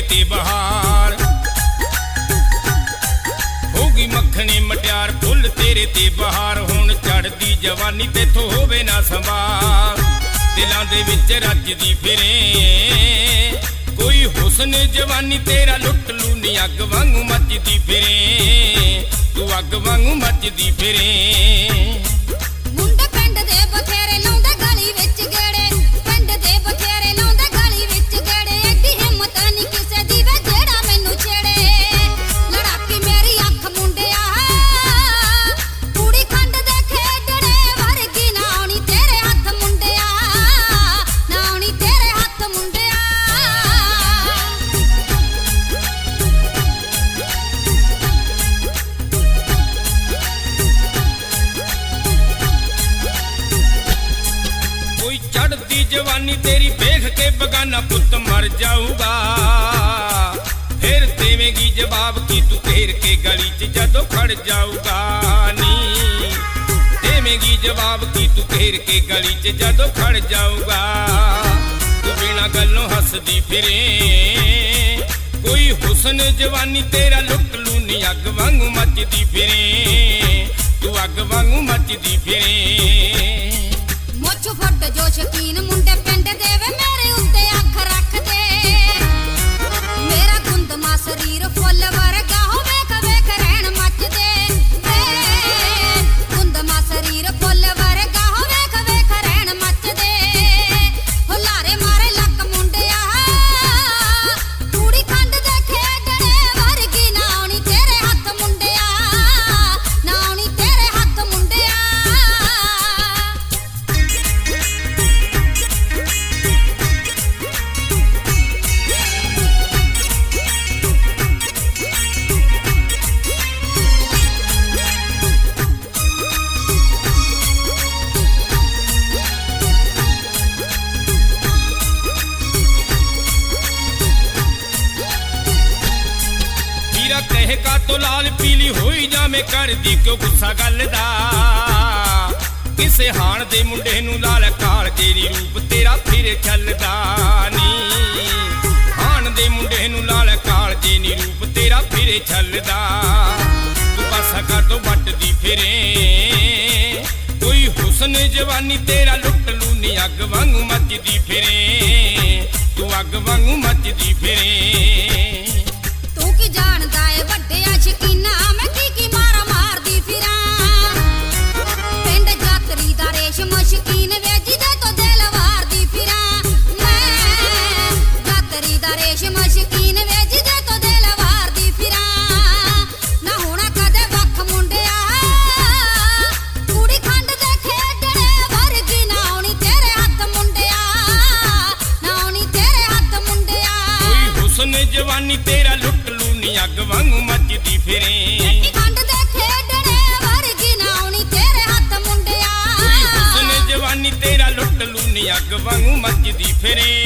ਤੇ ਬਹਾਰ। ਹੋਗੀ ਮੱਖਣੀ ਮਟਿਆਰ ਫੁੱਲ ਤੇਰੇ ਤੇ ਬਹਾਰ। ਹੁਣ ਚੜਦੀ ਜਵਾਨੀ ਤੇਥੋਂ ਹੋਵੇ ਨਾ ਸੰਭਾਲ ਦਿਲਾਂ ਦੇ ਵਿੱਚ ਰੱਜਦੀ ਫਿਰੇ। ਕੋਈ ਹੁਸਨ ਜਵਾਨੀ ਤੇਰਾ ਲੁੱਟ ਲੂ ਨੀ ਅੱਗ ਵਾਂਗੂ ਮੱਚਦੀ ਫਿਰੇ। ਤੂੰ ਅੱਗ ਵਾਂਗੂ ਮੱਚਦੀ ਫਿਰੇ। ਚੜਦੀ ਜਵਾਨੀ ਤੇਰੀ ਵੇਖ ਕੇ ਬਗਾਨਾ ਪੁੱਤ ਮਰ ਜਾਊਗਾ। ਫਿਰ ਦੇਵੇਂਗੀ ਜਵਾਬ ਕੀ ਤੂੰ ਘੇਰ ਕੇ ਗਲੀ 'ਚ ਜਦੋਂ ਖੜ ਜਾਊਗਾ। ਨੀ, ਦੇਵੇਂਗੀ ਜਵਾਬ ਕੀ ਤੂੰ ਘੇਰ ਕੇ ਗਲੀ 'ਚ ਜਦੋਂ ਖੜ ਜਾਊਗਾ। ਤੂੰ ਬਿਨਾਂ ਗੱਲੋਂ ਹੱਸਦੀ ਫਿਰੇ। ਕੋਈ ਹੁਸਨ ਜਵਾਨੀ ਤੇਰਾ ਲੁੱਟ ਲੂ ਨੀ ਅੱਗ ਵਾਂਗੂ ਮੱਚਦੀ ਫਿਰੇ। ਤੂੰ ਅੱਗ ਵਾਂਗੂ ਮੱਚਦੀ ਫਿਰੇ। పెద్ద జోషకీనం ਵੀਰਾ ਕਹੇ ਕਾ ਤੋ ਲਾਲ ਪੀਲੀ ਹੋਈ ਜਾਵੇਂ ਕਰਦੀ, ਕਿਉਂ ਗੁੱਸਾ ਗੱਲ ਦਾ ਕਿਸੇ ਹਾਣ ਦੇ ਮੁੰਡੇ ਨੂੰ ਲਾਲ ਕਾਲ ਤੇਰੀ ਰੂਪ ਤੇਰਾ ਫਿਰ ਚੱਲਦਾ ਨੀ ਹਾਣ ਦੇ ਮੁੰਡੇ ਨੂੰ ਲਾਲ ਕਾਲ ਜੇ ਨੀ ਰੂਪ ਤੇਰਾ ਫਿਰ ਚੱਲਦਾ। ਤੂੰ ਪਾਸਾ ਕਾ ਤੋਂ ਵੱਟਦੀ ਫਿਰੇ। ਕੋਈ ਹੁਸਨ ਜਵਾਨੀ ਤੇਰਾ ਲੁੱਟ ਲੂ ਨੀ ਅੱਗ ਵਾਂਗੂ ਮੱਚਦੀ ਫਿਰੇ। ਤੂੰ ਅੱਗ ਵਾਂਗੂ ਮੱਚਦੀ ਫਿਰੇ। ਹੁਸਨ ਜਵਾਨੀ ਤੇਰਾ ਲੁੱਟ ਲੂ ਨੀ ਅੱਗ ਵਾਂਗੂ ਮੱਚਦੀ ਫਿਰੇ। ਖੰਡ ਦੇ ਖੇਡਣੇ ਵਰਗੀ ਨਾ ਆਉਣੀ ਤੇਰੇ ਹੱਥ ਮੁੰਡਿਆ। ਹੁਸਨ ਜਵਾਨੀ ਤੇਰਾ ਲੁੱਟ ਲੂ ਨੀ ਅੱਗ ਵਾਂਗੂ ਮੱਚਦੀ ਫਿਰੇ।